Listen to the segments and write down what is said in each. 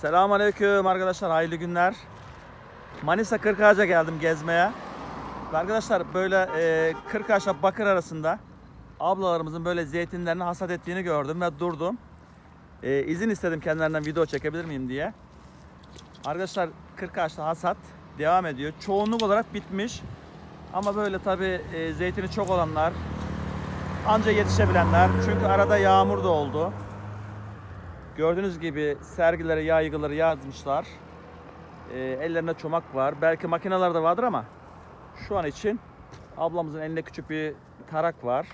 Selamünaleyküm arkadaşlar, hayırlı günler. Manisa Kırkağaç'a geldim gezmeye. Arkadaşlar böyle e, Kırkağaç'la Bakır arasında ablalarımızın böyle zeytinlerini hasat ettiğini gördüm ve durdum. E, izin istedim kendilerinden video çekebilir miyim diye. Arkadaşlar Kırkağaç'ta hasat devam ediyor. Çoğunluk olarak bitmiş. Ama böyle tabi e, zeytini çok olanlar, anca yetişebilenler. Çünkü arada yağmur da oldu. Gördüğünüz gibi sergilere yaygıları yazmışlar. Ee, ellerinde çomak var. Belki makineler de vardır ama şu an için ablamızın elinde küçük bir tarak var.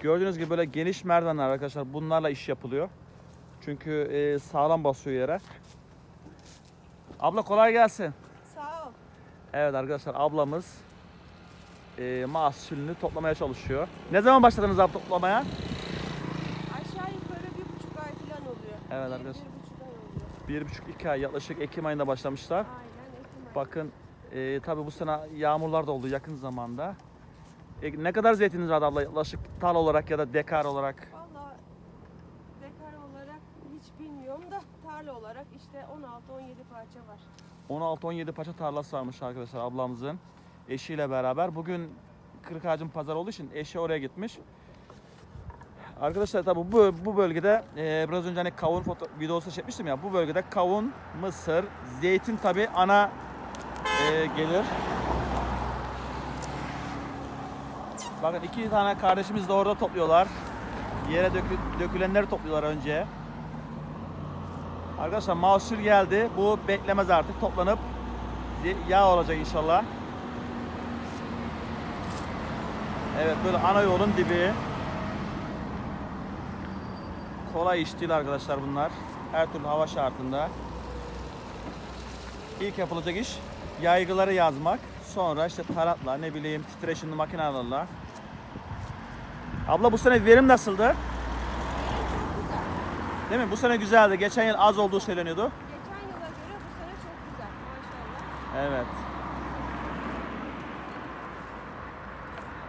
Gördüğünüz gibi böyle geniş merdivenler arkadaşlar. Bunlarla iş yapılıyor. Çünkü e, sağlam basıyor yere. Abla kolay gelsin. Sağ ol. Evet arkadaşlar ablamız e, mahsulünü toplamaya çalışıyor. Ne zaman başladınız abi toplamaya? Aşağı yukarı bir buçuk ay falan oluyor. Evet arkadaşlar. Bir buçuk iki ay yaklaşık Ekim ayında başlamışlar. Bakın e, tabi bu sene yağmurlar da oldu yakın zamanda. E, ne kadar zeytininiz var abla yaklaşık tal olarak ya da dekar olarak? Valla dekar olarak hiç bilmiyorum da tarla olarak işte 16-17 parça var. 16-17 paça tarlası varmış arkadaşlar ablamızın eşiyle beraber. Bugün Kırık Ağacın pazar olduğu için eşi oraya gitmiş. Arkadaşlar tabi bu, bu bölgede e, biraz önce hani kavun foto videosu çekmiştim ya bu bölgede kavun, mısır, zeytin tabi ana e, gelir. Bakın iki tane kardeşimiz de orada topluyorlar. Yere dökü- dökülenleri topluyorlar önce. Arkadaşlar mahsul geldi. Bu beklemez artık toplanıp yağ olacak inşallah. Evet böyle ana yolun dibi. Kolay iş değil arkadaşlar bunlar. Her türlü hava şartında. İlk yapılacak iş yaygıları yazmak. Sonra işte taratla ne bileyim titreşimli makinelerle. Abla bu sene verim nasıldı? Değil mi? Bu sene güzeldi. Geçen yıl az olduğu söyleniyordu. Geçen yıla göre bu sene çok güzel maşallah. Evet.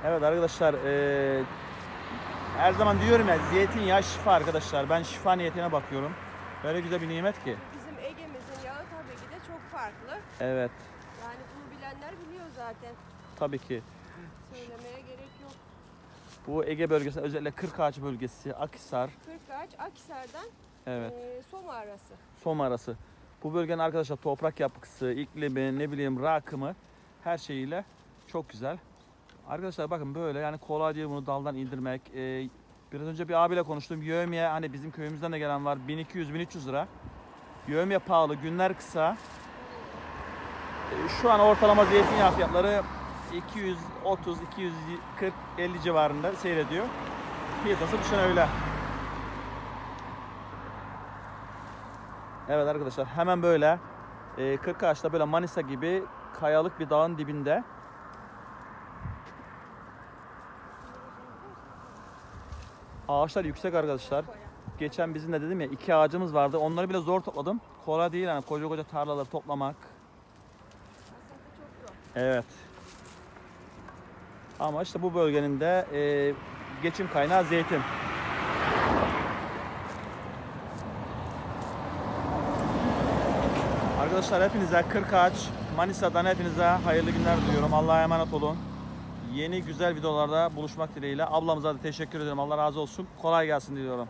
Evet arkadaşlar eee, her zaman diyorum ya zeytinyağı şifa arkadaşlar. Ben şifa niyetine bakıyorum. Böyle güzel bir nimet ki. Bizim Ege'mizin yağı tabii ki de çok farklı. Evet Yani bunu bilenler biliyor zaten. tabii ki. Söylemeye gerek yok. Bu Ege bölgesi özellikle Kırkağaç bölgesi, Akhisar, Kırkağaç, Akhisar'dan evet, eee, Soma arası. Soma arası. Bu bölgenin arkadaşlar toprak yapısı, iklimi, ne bileyim rakımı her şeyiyle çok güzel. Arkadaşlar bakın böyle yani kolay değil bunu daldan indirmek. Ee, biraz önce bir abiyle konuştum. Yövmiye hani bizim köyümüzden de gelen var 1200-1300 lira. Yövmiye pahalı, günler kısa. Ee, şu an ortalama zeytinyağı fiyatları 230, 240, 50 civarında seyrediyor. Piyasası sene öyle. Evet arkadaşlar hemen böyle e, Kırkağaç'ta böyle Manisa gibi kayalık bir dağın dibinde. Ağaçlar yüksek arkadaşlar. Geçen bizim de dedim ya iki ağacımız vardı. Onları bile zor topladım. Kolay değil yani koca koca tarlaları toplamak. Evet. Ama işte bu bölgenin de e, geçim kaynağı zeytin. Arkadaşlar hepinize Kırkağaç, Manisa'dan hepinize hayırlı günler diliyorum. Allah'a emanet olun. Yeni güzel videolarda buluşmak dileğiyle. Ablamıza da teşekkür ederim. Allah razı olsun. Kolay gelsin diliyorum.